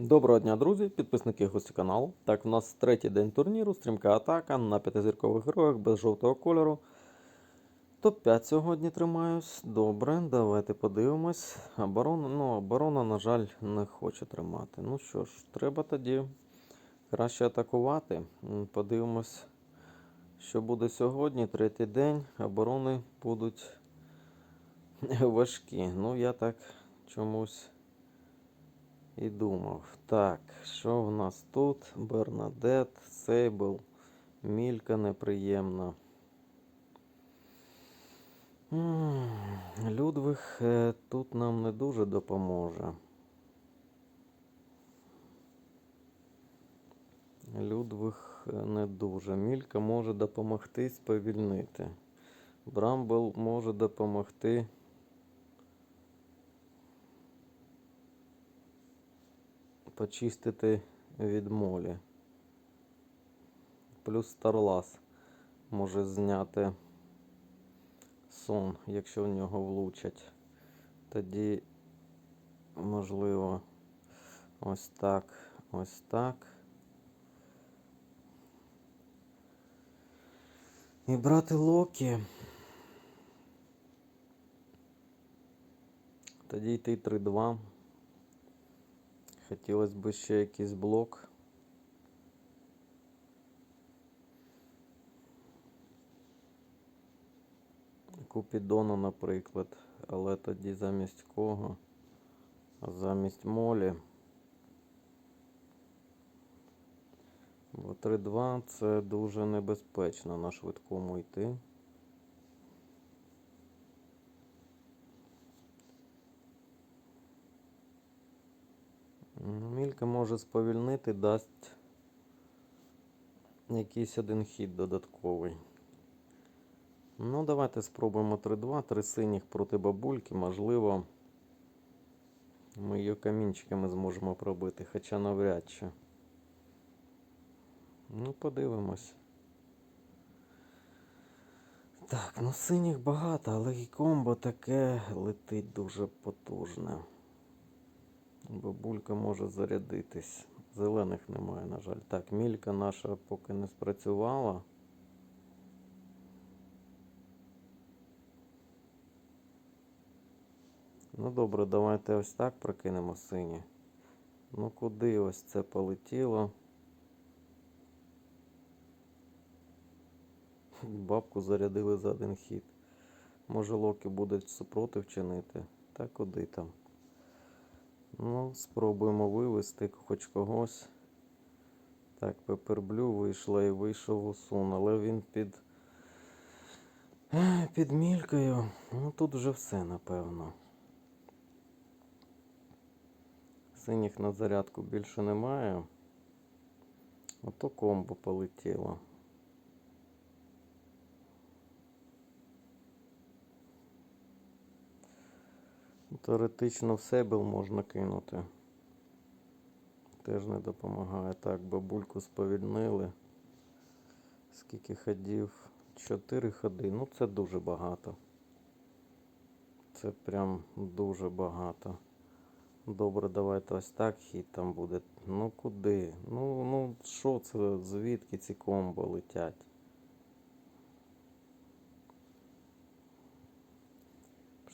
Доброго дня, друзі, підписники гості каналу. Так, у нас третій день турніру, стрімка атака на п'ятизіркових героях без жовтого кольору. Топ-5 сьогодні тримаюсь. Добре, давайте подивимось. Оборона, ну, оборона, на жаль, не хоче тримати. Ну що ж, треба тоді краще атакувати. Подивимось, що буде сьогодні, третій день. Оборони будуть важкі. Ну, я так чомусь і думав. Так, що в нас тут? Бернадет, Сейбл, Мілька неприємна. Людвиг е, тут нам не дуже допоможе. Людвиг е, не дуже. Мілька може допомогти сповільнити. Брамбл може допомогти. Почистити від молі. Плюс Старлас може зняти сон, якщо в нього влучать. Тоді, можливо, ось так, ось так. І брати Локі. Тоді йти 3-2. Хотілося б ще якийсь блок. Купідона, наприклад. Але тоді замість кого? Замість молі. Бо 3-2 це дуже небезпечно на швидкому йти. Ну, може сповільнити, дасть якийсь один хід додатковий. Ну, давайте спробуємо 3-2, три синіх проти бабульки. Можливо, ми її камінчиками зможемо пробити, хоча навряд чи. Ну, подивимось. Так, ну синіх багато, але і комбо таке летить дуже потужне. Бабулька може зарядитись. Зелених немає, на жаль. Так, мілька наша поки не спрацювала. Ну добре, давайте ось так прокинемо сині. Ну куди ось це полетіло? Бабку зарядили за один хід. Може локи буде супротив чинити? Та куди там? Ну, спробуємо вивести хоч когось. Так, пеперблю вийшла і вийшов усун, але він під. Під мількою. Ну тут вже все, напевно. Синіх на зарядку більше немає. Ото комбо полетіло. Теоретично в себе можна кинути. Теж не допомагає. Так, бабульку сповільнили. Скільки ходів? Чотири ходи. Ну це дуже багато. Це прям дуже багато. Добре, давайте ось так хід там буде. Ну куди? Ну, ну що це? Звідки ці комбо летять?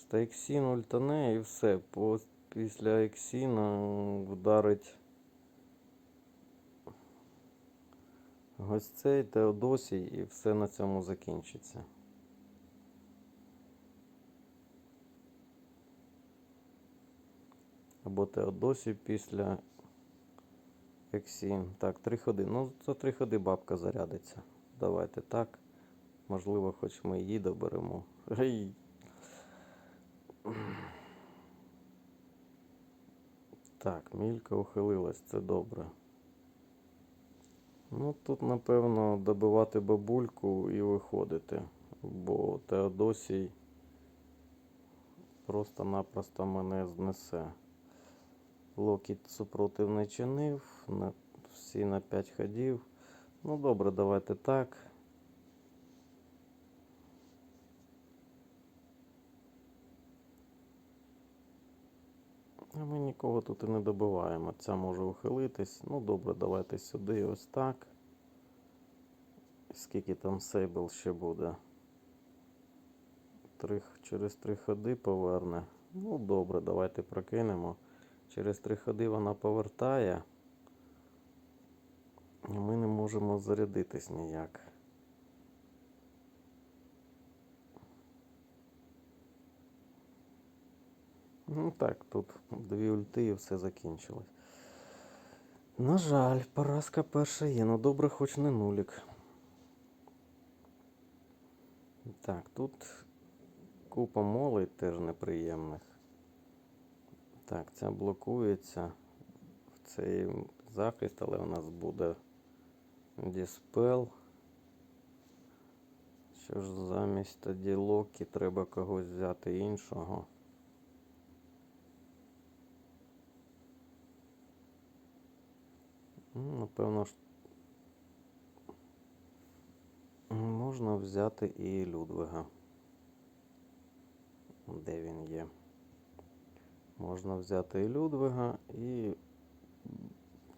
Просто Ексін ультане і все. Після Ексіна вдарить ось цей Теодосій і все на цьому закінчиться. Або Теодосій після Ексін. Так, три ходи. Ну, за три ходи бабка зарядиться. Давайте так. Можливо, хоч ми її доберемо. Гей. Так, мілька ухилилась, це добре. Ну, тут, напевно, добивати бабульку і виходити, бо Теодосій просто-напросто мене знесе. Локіт супротив не чинив, всі на 5 ходів. Ну добре, давайте так. А ми нікого тут і не добиваємо. Ця може ухилитись. Ну добре, давайте сюди ось так. Скільки там сейбл ще буде? Три, через три ходи поверне. Ну добре, давайте прокинемо. Через три ходи вона повертає. І ми не можемо зарядитись ніяк. Ну так, тут дві ульти і все закінчилось. На жаль, поразка перша є. Ну добре, хоч не нулік. Так, тут купа молей теж неприємних. Так, ця блокується в цей захист, але у нас буде Діспел. Що ж замість тоді Локі треба когось взяти іншого. Ну, Напевно ж. Можна взяти і Людвига. Де він є? Можна взяти і Людвига і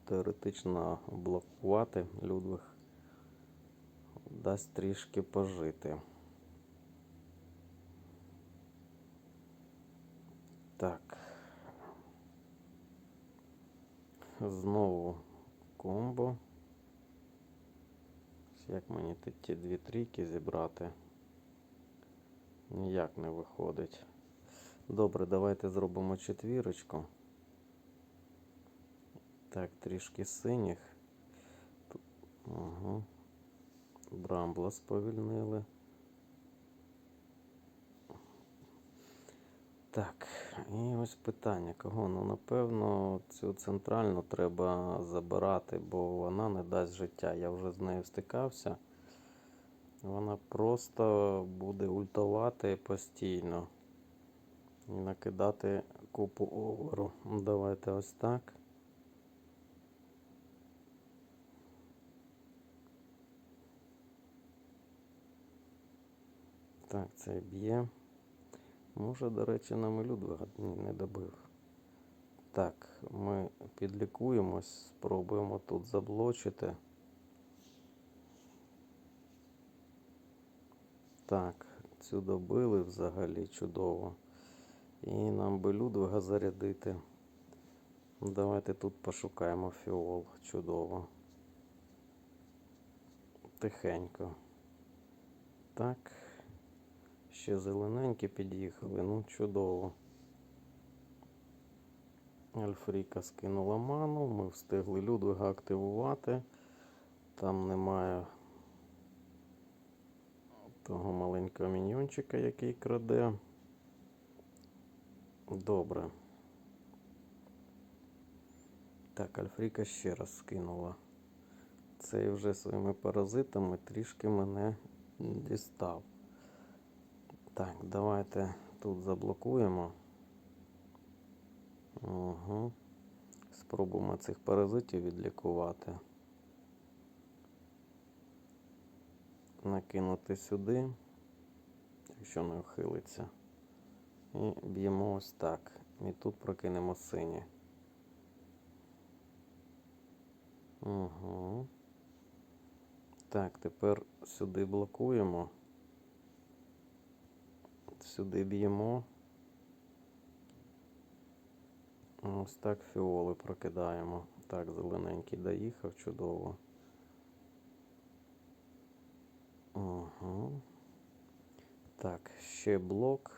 теоретично блокувати Людвиг. Дасть трішки пожити. Так. Знову комбо. Як мені тут ті дві трійки зібрати? Ніяк не виходить. Добре, давайте зробимо четвірочку. Так, трішки синіх. Тут. Брамбла сповільнили. Так, і ось питання, кого? Ну, напевно, цю центральну треба забирати, бо вона не дасть життя. Я вже з нею стикався. Вона просто буде ультувати постійно. І накидати купу оверу. Давайте ось так. Так, це б'є. Може, до речі, нам і Людвига не добив. Так, ми підлікуємось, спробуємо тут заблочити. Так, цю добили взагалі чудово. І нам би Людвига зарядити. Давайте тут пошукаємо фіол. Чудово. Тихенько. Так. Ще зелененькі під'їхали, ну чудово. Альфріка скинула ману, ми встигли Людвига активувати. Там немає того маленького міньйончика, який краде. Добре. Так, Альфріка ще раз скинула. Цей вже своїми паразитами трішки мене дістав. Так, давайте тут заблокуємо. Угу. Спробуємо цих паразитів відлікувати. Накинути сюди, якщо не ухилиться. І б'ємо ось так. І тут прокинемо сині. Угу. Так, тепер сюди блокуємо. Сюди б'ємо. Ось так фіоли прокидаємо. Так, зелененький доїхав, чудово. Угу. Так, ще блок.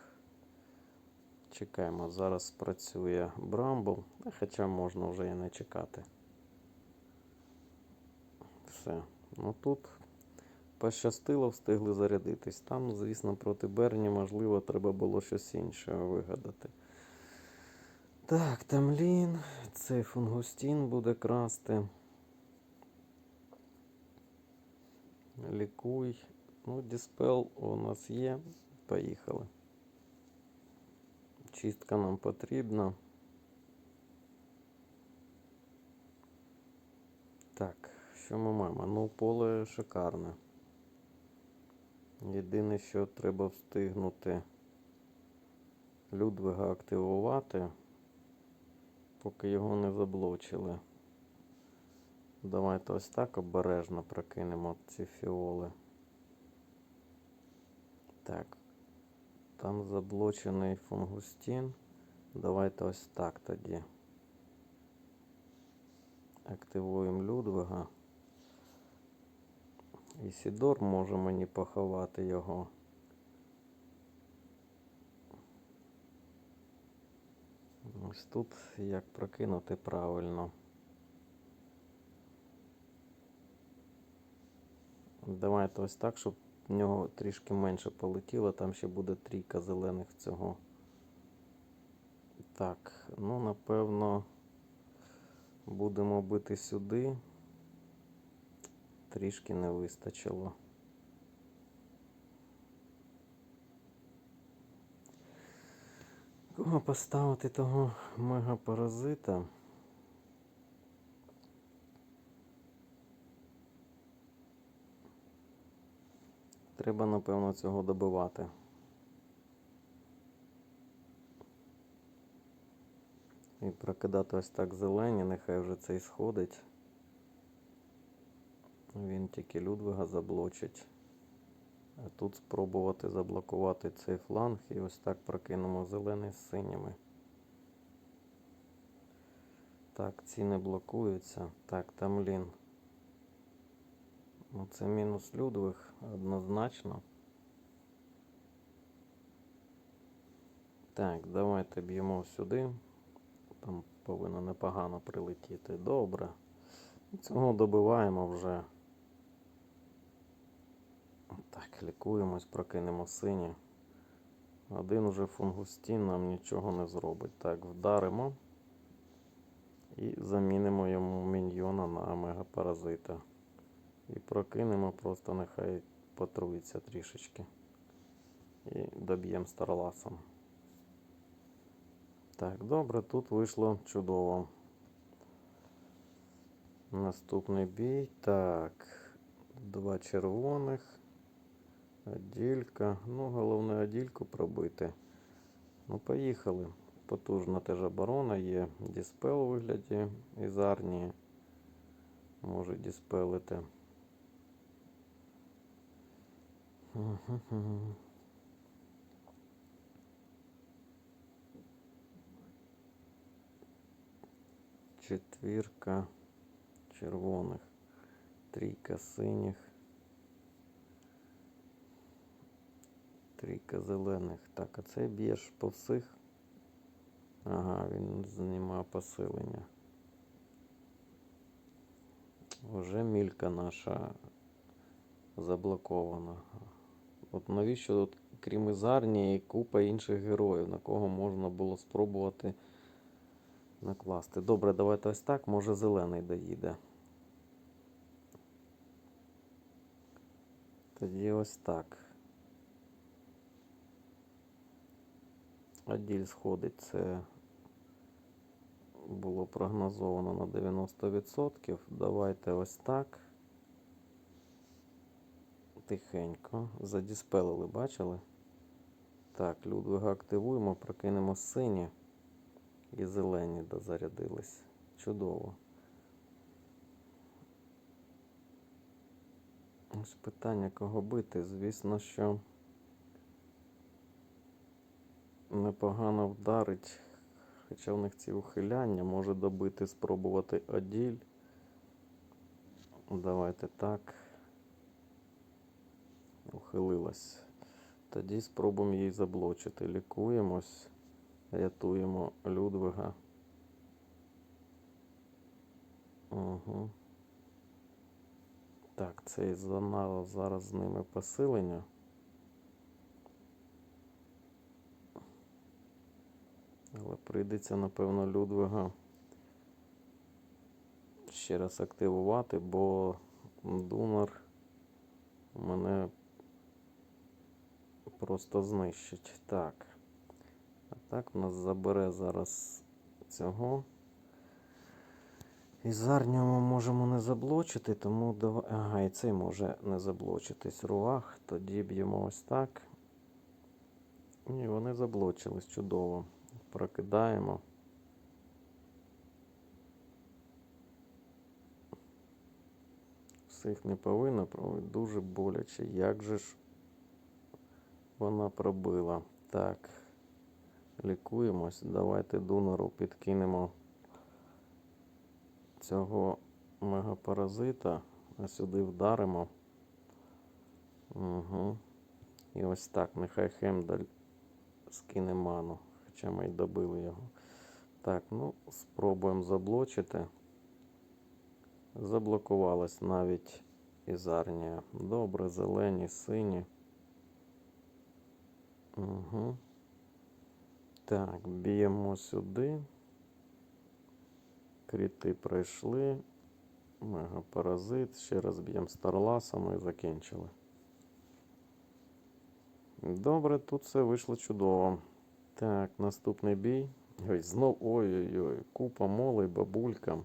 Чекаємо, зараз спрацює Брамбл, хоча можна вже і не чекати. Все. Ну тут пощастило, встигли зарядитись. Там, звісно, проти Берні, можливо, треба було щось інше вигадати. Так, Тамлін, цей фунгустін буде красти. Лікуй. Ну, Діспел у нас є. Поїхали. Чистка нам потрібна. Так, що ми маємо? Ну, поле шикарне. Єдине, що треба встигнути Людвига активувати. поки його не заблочили. Давайте ось так обережно прокинемо ці фіоли. Так. Там заблочений фунгустін. Давайте ось так тоді. Активуємо Людвига. Ісідор може мені поховати його. Ось тут як прокинути правильно. Давайте ось так, щоб в нього трішки менше полетіло. Там ще буде трійка зелених цього. Так, ну напевно будемо бити сюди. Трішки не вистачило. Кого поставити того мегапаразита? Треба, напевно, цього добивати. І прокидати ось так зелені, нехай вже цей сходить. Він тільки Людвига заблочить. А тут спробувати заблокувати цей фланг і ось так прокинемо зелений з синіми. Так, ці не блокуються. Так, там лін. Ну, це мінус Людвиг однозначно. Так, давайте б'ємо сюди. Там повинно непогано прилетіти. Добре. Цього добиваємо вже. Так, лікуємось, прокинемо сині. Один уже фунгустін нам нічого не зробить. Так, вдаримо і замінимо йому міньйона на мегапаразита. І прокинемо, просто нехай потруїться трішечки. І доб'ємо старласом. Так, добре, тут вийшло чудово. Наступний бій. Так, два червоних. Аділька. Ну, головне адільку пробити. Ну, поїхали. Потужна теж оборона є. Діспел у вигляді із арнії. Може діспелити. Четвірка червоних, трійка синіх, трійка зелених. Так, а це б'єш по всіх. Ага, він знімає посилення. Уже мілька наша заблокована. От навіщо тут, крім Ізарні, і купа інших героїв, на кого можна було спробувати накласти. Добре, давайте ось так, може зелений доїде. Тоді ось так. Аділь сходить, це було прогнозовано на 90%. Давайте ось так. Тихенько. Задіспелили, бачили? Так, Людвига активуємо, прокинемо сині і зелені дозарядились. Чудово. Ось питання, кого бити. Звісно, що непогано вдарить, хоча в них ці ухиляння може добити, спробувати оділь. Давайте так. Ухилилась. Тоді спробуємо її заблочити. Лікуємось, рятуємо Людвига. Угу. Так, цей занало зараз з ними посилення. Але прийдеться, напевно, Людвига ще раз активувати, бо Дунар мене просто знищить. Так. А так в нас забере зараз цього. І зарню ми можемо не заблочити, тому давай. Ага, і цей може не заблочитись. Руах. Тоді б'ємо ось так. Ні, вони заблочились чудово прокидаємо. Всіх не повинно, дуже боляче. Як же ж вона пробила? Так, лікуємось. Давайте донору підкинемо цього мегапаразита, а сюди вдаримо. Угу. І ось так. Нехай Хемдаль скине ману. Хоча ми й добили його. Так, ну, спробуємо заблочити. Заблокувалась навіть ізарнія. Добре, зелені, сині. Угу. Так, б'ємо сюди. Кріти пройшли. Мегапаразит. Ще раз б'ємо старласом і закінчили. Добре, тут все вийшло чудово. Так, наступний бій. Ой, знов ой-ой-ой, купа молей, бабулька.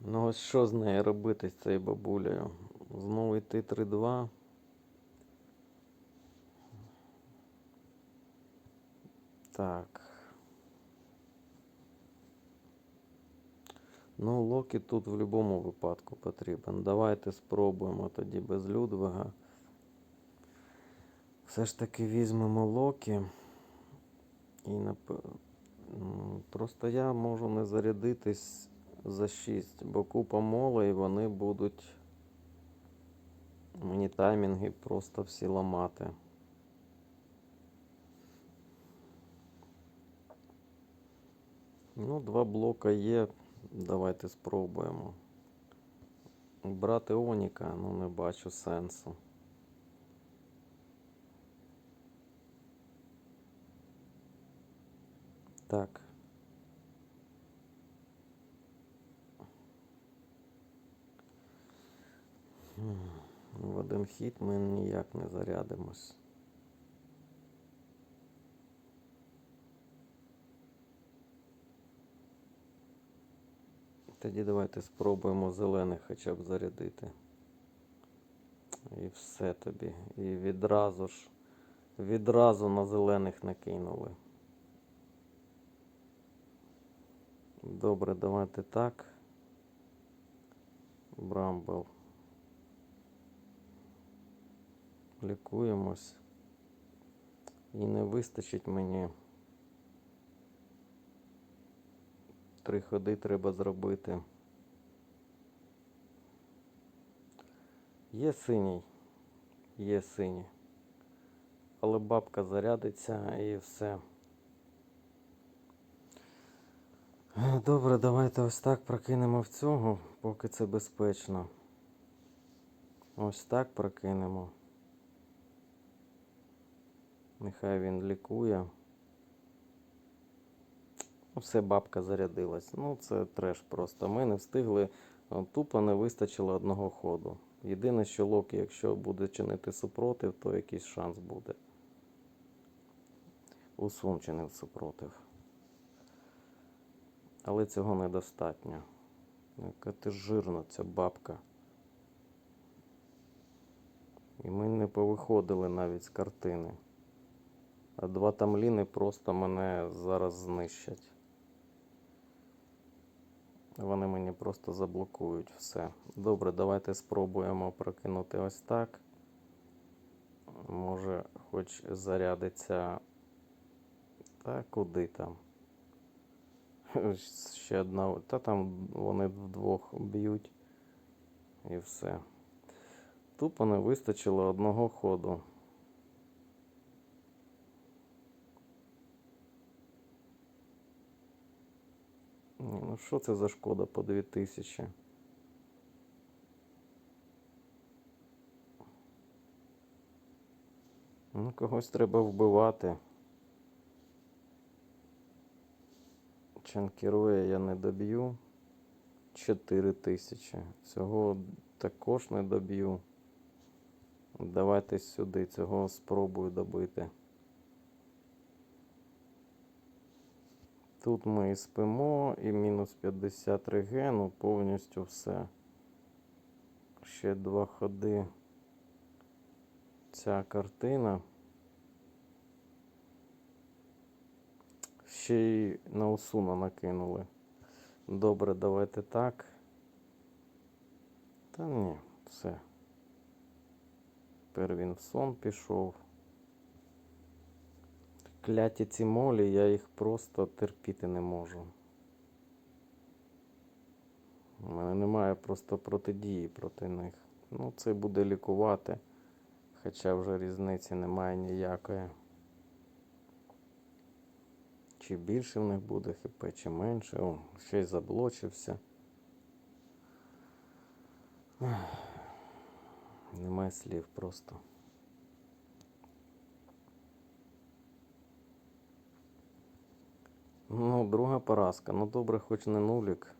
Ну ось що з нею робити з цією бабулею? Знову йти 3-2. Так. Ну, Локі тут в будь-якому випадку потрібен. Давайте спробуємо тоді без Людвига. Все ж таки візьмемо Локі. І нап... Просто я можу не зарядитись за 6, бо купа мола і вони будуть мені таймінги просто всі ламати. Ну, два блока є. Давайте спробуємо. Брати Оніка, ну не бачу сенсу. Так. В один хід ми ніяк не зарядимось. Тоді давайте спробуємо зелених хоча б зарядити. І все тобі. І відразу ж, відразу на зелених накинули. Добре, давайте так. Брамбл. Лікуємось. І не вистачить мені. Три ходи треба зробити. Є синій. Є синій. Але бабка зарядиться і все. Добре, давайте ось так прокинемо в цього, поки це безпечно. Ось так прокинемо. Нехай він лікує. Ну, Все, бабка зарядилась. Ну, це треш просто. Ми не встигли, е, тупо не вистачило одного ходу. Єдине, що Локі, якщо буде чинити супротив, то якийсь шанс буде. Усун чинив супротив. Але цього недостатньо. Яка ти жирна ця бабка. І ми не повиходили навіть з картини. А два тамліни просто мене зараз знищать. Вони мені просто заблокують все. Добре, давайте спробуємо прокинути ось так. Може, хоч зарядиться. Та куди там? Ще одна. Та там вони вдвох б'ють. І все. Тупо не вистачило одного ходу. Ну що це за шкода по 2000? Ну, когось треба вбивати. Чанкероя я не доб'ю. 4 тисячі. Цього також не доб'ю. Давайте сюди, цього спробую добити. Тут ми і спимо, і мінус 53 г, ну повністю все. Ще два ходи. Ця картина. Ще й на Усуна накинули. Добре, давайте так. Та ні, все. Тепер він в сон пішов. Кляті ці молі, я їх просто терпіти не можу. У мене немає просто протидії проти них. Ну, це буде лікувати, хоча вже різниці немає ніякої. Чи більше в них буде хп, чи менше. О, ще й заблочився. Немає слів просто. Ну, друга поразка. Ну добре, хоч не нулік.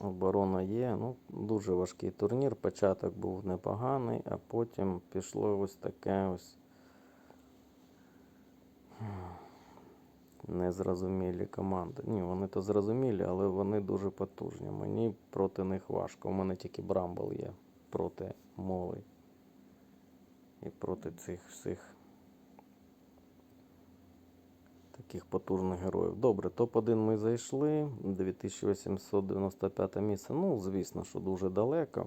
Оборона є. Ну, дуже важкий турнір. Початок був непоганий, а потім пішло ось таке ось. Незрозумілі команди. Ні, вони то зрозумілі, але вони дуже потужні. Мені проти них важко. У мене тільки Брамбл є проти мови. І проти цих всіх таких потужних героїв. Добре, топ-1 ми зайшли. 2895 місце. Ну, звісно, що дуже далеко.